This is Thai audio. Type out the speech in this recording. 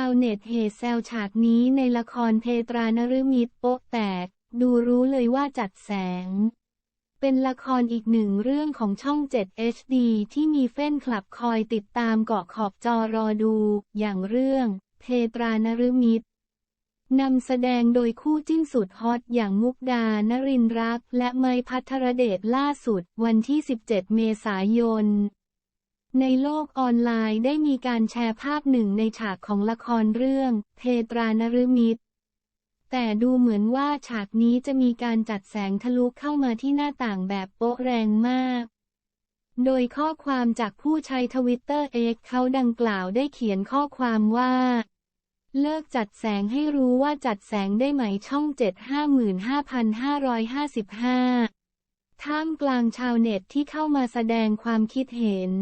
าวเน็ตเฮแซวฉากนี้ในละครเพตรานฤมิตโป๊ะแตก ดูรู้เลยว่าจัดแสง เป็นละครอีกหนึ่งเรื่องของช่อง 7 HD ที่มีแฟนคลับคอยติดตามเกาะขอบจอรอดู อย่างเรื่อง เพตรานฤมิตนำแสดงโดยคู่จิ้นสุดฮอตอย่างมุกดานรินรัก และไมพัทรเดชล่าสุดวันที่ 17 เมษายน ในโลกออนไลน์ได้มีการแชร์ภาพหนึ่งในฉากของละครเรื่องเพตรานฤมิตแต่ดูเหมือนว่าฉากนี้จะมีการจัดแสงทะลุเข้ามาที่หน้าต่างแบบโป๊ะแรงมาก โดยข้อความจากผู้ใช้ทวิตเตอร์เอกเขาดังกล่าวได้เขียนข้อความว่า เลิกจัดแสงให้รู้ว่าจัดแสงได้ไหมช่อง 755,555ท่ามกลางชาวเน็ตที่เข้ามาแสดงความคิดเห็น